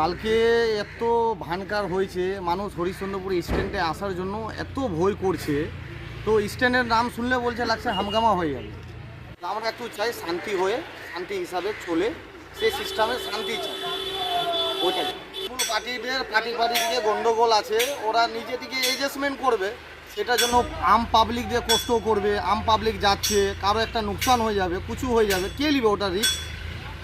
কালকে এত ভানকার হয়েছে, মানুষ হরিশ্চন্দ্রপুর স্ট্যান্ডে আসার জন্য এত ভয় করছে। তো স্ট্যান্ডের নাম শুনলে বলছে লাগছে হামগামা হয়ে যাবে। আমরা একটু চাই শান্তি হয়ে, শান্তি হিসাবে চলে সেই সিস্টেমে শান্তি চাই। ওইটাই। পার্টিদের পার্টি পার্টি দিকে গন্ডগোল আছে, ওরা নিজে দিকে এডজাস্টমেন্ট করবে। সেটার জন্য আম পাবলিক দিয়ে কষ্ট করবে, আম পাবলিক যাচ্ছে, কারও একটা নুকসান হয়ে যাবে কিছু হয়ে যাবে, কে নিবে ওটা রিস্ক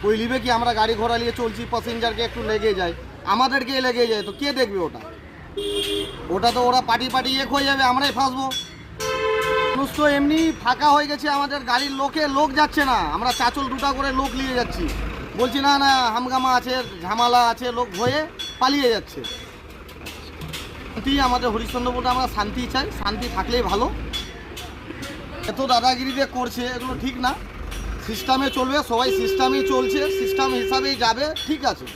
ওই লিবে কি আমরা গাড়ি ঘোড়া নিয়ে চলছি প্যাসেঞ্জারকে একটু লেগে যায়, আমাদেরকে লেগে যায়, তো কে দেখবে ওটা? ওটা তো ওরা পার্টি পার্টি এক হয়ে যাবে, আমরাই ফাঁসবো। মানুষ তো এমনি ফাঁকা হয়ে গেছে আমাদের গাড়ির লোকে, লোক যাচ্ছে না। আমরা চাচল দুটা করে লোক নিয়ে যাচ্ছি। বলছি, না না, হামগামা আছে, ঝামেলা আছে, লোক হয়ে পালিয়ে যাচ্ছে। শান্তি আমাদের হরিশ্চন্দ্রপুরে আমরা শান্তি চাই, শান্তি থাকলেই ভালো। এত দাদাগিরি দিয়ে করছে, এগুলো ঠিক না। সিস্টেমে চলবে, সবাই সিস্টেমেই চলছে, সিস্টেম হিসাবেই যাবে, ঠিক আছে।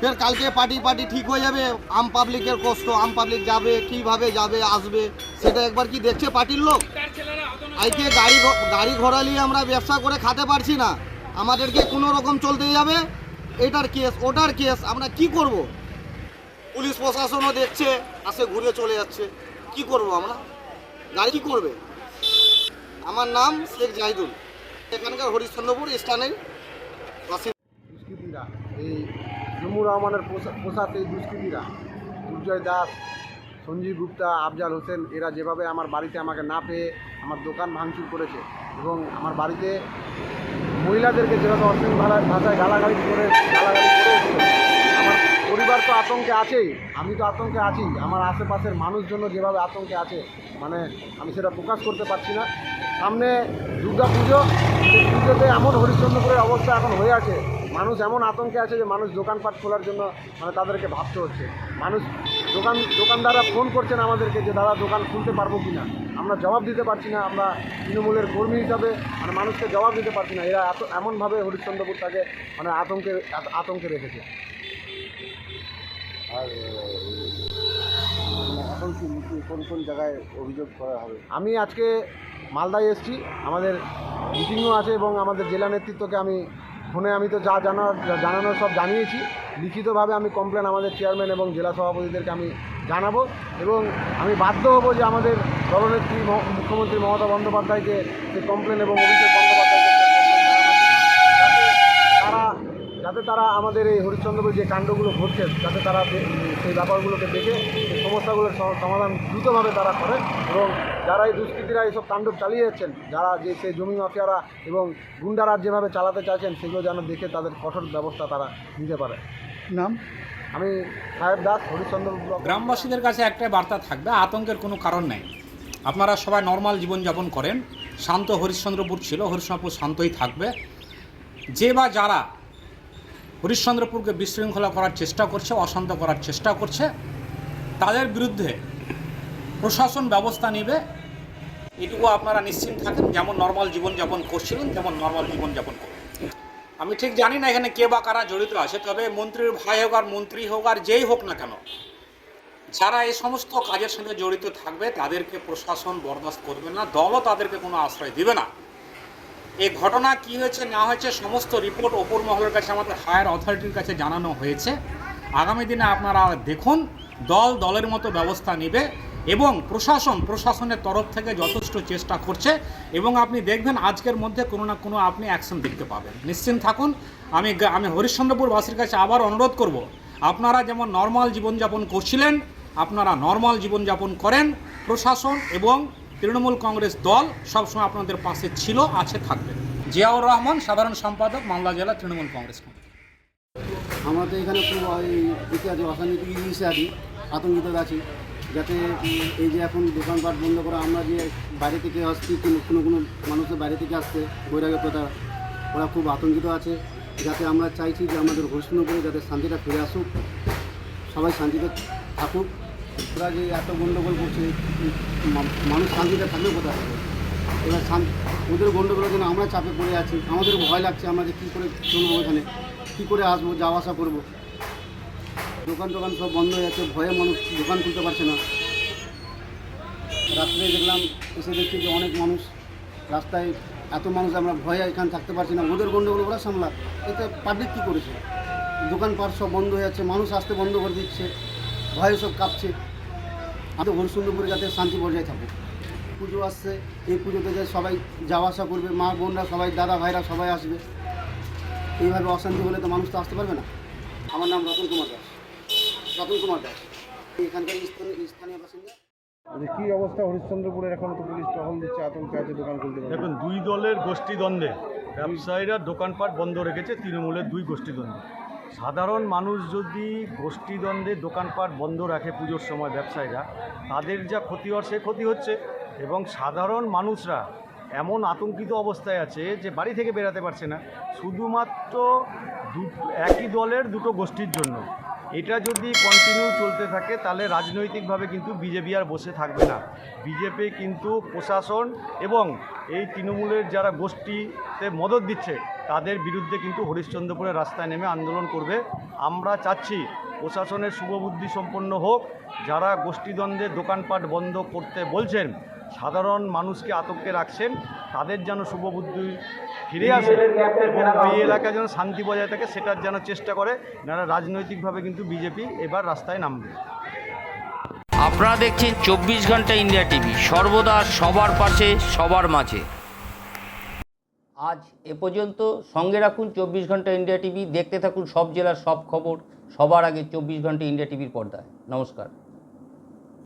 ফের কালকে পার্টি পার্টি ঠিক হয়ে যাবে, আম পাবলিকের কষ্ট, আম পাবলিক যাবে, কীভাবে যাবে, আসবে, সেটা একবার কি দেখছে পার্টির লোক? আজকে গাড়ি গাড়ি ঘোড়া নিয়ে আমরা ব্যবসা করে খাতে পারছি না। আমাদেরকে কোনো রকম চলতে যাবে, এটার কেস, ওটার কেস, আমরা কি করব? পুলিশ প্রশাসনও দেখছে, আসে ঘুরে চলে যাচ্ছে, কি করব আমরা? গাড়ি কি করবে? আমার নাম শেখ জাহিদুল। এখানকার হরিশ্চন্দ্রপুর স্থানের দুষ্কৃতীরা, এই জম্মু রহমানের পোশা- পোশাক এই দুষ্কৃতীরা, দুর্জয় দাস, সঞ্জীব গুপ্তা, আফজাল হোসেন, এরা যেভাবে আমার বাড়িতে আমাকে না পেয়ে আমার দোকান ভাঙচুর করেছে এবং আমার বাড়িতে মহিলাদেরকে যেভাবে অশ্লীল ভাষায় গালাগালি করে গালাগালি আমার পরিবার তো আতঙ্কে আছেই, আমি তো আতঙ্কে আছি। আমার আশেপাশের মানুষজন যেভাবে আতঙ্কে আছে মানে আমি সেটা প্রকাশ করতে পারছি না। সামনে দুর্গা পুজো সেই পুজোতে এমন হরিশ্চন্দ্রপুরের অবস্থা এখন হয়ে আছে। মানুষ এমন আতঙ্কে আছে যে মানুষ দোকানপাট খোলার জন্য মানে তাদেরকে ভাবতে হচ্ছে। মানুষ দোকান, দোকানদাররা ফোন করছেন আমাদেরকে যে, দাদা, দোকান খুলতে পারব কি না আমরা জবাব দিতে পারছি না, আমরা তৃণমূলের কর্মী হিসাবে মানে মানুষকে জবাব দিতে পারছি না। এরা এত, এমনভাবে হরিশ্চন্দ্রপুরটাকে মানে আতঙ্কে আত- আতঙ্কে রেখেছে। আর এখন কোন কোন জায়গায় অভিযোগ করা হবে? আমি আজকে মালদায় এসেছি। আমাদের মিটিংও আছে এবং আমাদের জেলা নেতৃত্বকে আমি, ফোনে আমি তো যা জানার, জানানোর সব জানিয়েছি। লিখিতভাবে আমি কমপ্লেন আমাদের চেয়ারম্যান এবং জেলা সভাপতিদেরকে আমি জানাব এবং আমি বাধ্য হব যে আমাদের দলনেত্রী মুখ্যমন্ত্রী মমতা বন্দ্যোপাধ্যায়কে সেই কমপ্লেন এবং অভিষেক তারা আমাদের এই হরিশ্চন্দ্রপুর যে কাণ্ডগুলো ঘটছে যাতে তারা সেই ব্যাপারগুলোকে দেখে সেই সমস্যাগুলোর সমাধান দ্রুতভাবে তারা করে এবং যারা এই দুষ্কৃতীরা এইসব কাণ্ড চালিয়ে যাচ্ছেন যারা যে সেই জমি মাফিয়ারা এবং গুন্ডারা যেভাবে চালাতে চাইছেন সেগুলো যেন দেখে তাদের কঠোর ব্যবস্থা তারা নিতে পারে। নাম? আমি সাহেব দাস হরিশ্চন্দ্রপুর ব্লক। গ্রামবাসীদের কাছে একটাই বার্তা থাকবে আতঙ্কের কোনো কারণ নেই। আপনারা সবাই নর্মাল জীবনযাপন করেন শান্ত হরিশ্চন্দ্রপুর ছিল হরিশ্চন্দ্রপুর শান্তই থাকবে। যে বা যারা হরিশ্চন্দ্রপুরকে বিশৃঙ্খলা করার চেষ্টা করছে, অশান্ত করার চেষ্টা করছে। তাদের বিরুদ্ধে প্রশাসন ব্যবস্থা নেবে। এটুকু আপনারা নিশ্চিন্ত থাকেন, যেমন নর্মাল জীবনযাপন করছিলেন, তেমন নর্মাল জীবনযাপন করবেন। আমি ঠিক জানি না এখানে কে বা কারা জড়িত আছে, তবে মন্ত্রীর ভাই হোক আর মন্ত্রী হোক আর যেই হোক না কেন, যারা এই সমস্ত কাজের সঙ্গে জড়িত থাকবে, তাদেরকে প্রশাসন বরদাস্ত করবে না, দলও তাদেরকে কোনো আশ্রয় দেবে না। এই ঘটনা কি হয়েছে, না হয়েছে, সমস্ত রিপোর্ট ওপর মহলের কাছে আমাদের হায়ার অথরিটির কাছে জানানো হয়েছে। আগামী দিনে আপনারা দেখুন, দল দলের মতো ব্যবস্থা নেবে এবং প্রশাসন, প্রশাসনের তরফ থেকে যথেষ্ট চেষ্টা করছে এবং আপনি দেখবেন আজকের মধ্যে কোনো না কোনো আপনি অ্যাকশন দেখতে পাবেন। নিশ্চিন্ত থাকুন, আমি আমি হরিশ্চন্দ্রপুরবাসীর কাছে আবার অনুরোধ করব, আপনারা যেমন নর্মাল জীবনযাপন করছিলেন, আপনারা নর্মাল জীবনযাপন করেন, প্রশাসন এবং তৃণমূল কংগ্রেস দল সবসময় আপনাদের পাশে ছিল, আছে, থাকবে। জিয়াউর রহমান, সাধারণ সম্পাদক, মালদা জেলা তৃণমূল কংগ্রেস আমরা এখানে খুব অর্থনৈতিক জিনিসে আছি আতঙ্কিত আছি। যাতে এই যে এখন দোকানপাট বন্ধ করা, আমরা যে বাইরে থেকে আসছি, কোনো কোনো কোনো মানুষের বাইরে থেকে আসছে বৈরাগ্যতা ওরা খুব আতঙ্কিত আছে। যাতে আমরা চাইছি যে আমাদের ঘোষণা করে, যাতে শান্তিটা ফিরে আসুক, সবাই শান্তিতে থাকুক। ওরা যে এত গণ্ডগোল করছে মানুষ শান্তিতে থাকবে কোথায়? এবার শান- ওদের গণ্ডগোলের জন্য আমরা চাপে পড়ে আছি। আমাদের ভয় লাগছে আমরা যে কী করে চলবো ওখানে, কী করে আসব, যাওয়া আসা করব। দোকান টোকান সব বন্ধ হয়ে যাচ্ছে, ভয়ে মানুষ দোকান খুলতে পারছে না। রাত্রে দেখলাম, এসে দেখছি যে অনেক মানুষ রাস্তায়, এত মানুষ আমরা ভয়ে এখানে থাকতে পারছি না। ওদের গণ্ডগোল ওরা সামলা এতে পাবলিক কী করেছে? দোকানপাট সব বন্ধ হয়ে যাচ্ছে, মানুষ আসতে বন্ধ করে দিচ্ছে, ভয়ে সব কাঁপছে। আমাদের হরিশ্চন্দ্রপুরে যাতে শান্তি বজায় থাকে। পুজো আসছে এই পুজোতে যে সবাই যাওয়া আসা করবে মা বোনরা সবাই দাদা ভাইরা সবাই আসবে এইভাবে অশান্তি হলে তো মানুষ তো আসতে পারবে না। আমার নাম রতন কুমার দাস। রতন কুমার দাস। এখানকার স্থানীয় স্থানীয় বাসিন্দা। কি অবস্থা হরিশ্চন্দ্রপুরের? এখন তো পুলিশ টহল দিচ্ছে আতঙ্কে আছে দোকান খুলতে দেখুন দুই দলের গোষ্ঠীদ্বন্দ্বে। ব্যবসায়ীরা দোকানপাট বন্ধ রেখেছে তৃণমূলের দুই গোষ্ঠীদ্বন্দ্বে। সাধারণ মানুষ যদি গোষ্ঠীদ্বন্দ্বে দোকানপাট বন্ধ রাখে পুজোর সময় ব্যবসায়ীরা, তাদের যা ক্ষতি হওয়ার সে ক্ষতি হচ্ছে। এবং সাধারণ মানুষরা এমন আতঙ্কিত অবস্থায় আছে যে বাড়ি থেকে বেরাতে পারছে না। শুধুমাত্র একই দলের দুটো গোষ্ঠীর জন্য। এটা যদি কন্টিনিউ চলতে থাকে, তাহলে রাজনৈতিকভাবে কিন্তু বিজেপি আর বসে থাকবে না। বিজেপি কিন্তু প্রশাসন এবং এই তৃণমূলের যারা গোষ্ঠীতে মদত দিচ্ছে, তাদের বিরুদ্ধে কিন্তু হরিশ্চন্দ্রপুরের রাস্তায় নেমে আন্দোলন করবে। আমরা চাচ্ছি প্রশাসনের শুভবুদ্ধি সম্পন্ন হোক। যারা গোষ্ঠীদ্বন্দ্বে দোকানপাট বন্ধ করতে বলছেন সাধারণ মানুষকে আতঙ্কে রাখছেন তাদের যেন শুভবুদ্ধি ফিরে আসে এবং এই এলাকায় যেন শান্তি বজায় থাকে সেটার যেন চেষ্টা করে নারা রাজনৈতিকভাবে কিন্তু বিজেপি এবার রাস্তায় নামবে। আপনারা দেখছেন চব্বিশ ঘণ্টা ইন্ডিয়া টিভি সর্বদা সবার পাশে সবার মাঝে। আজ এ পর্যন্ত সঙ্গে রাখুন চব্বিশ ঘণ্টা ইন্ডিয়া টিভি দেখতে থাকুন সব জেলার সব খবর সবার আগে চব্বিশ ঘণ্টা ইন্ডিয়া টিভির পর্দায়। নমস্কার।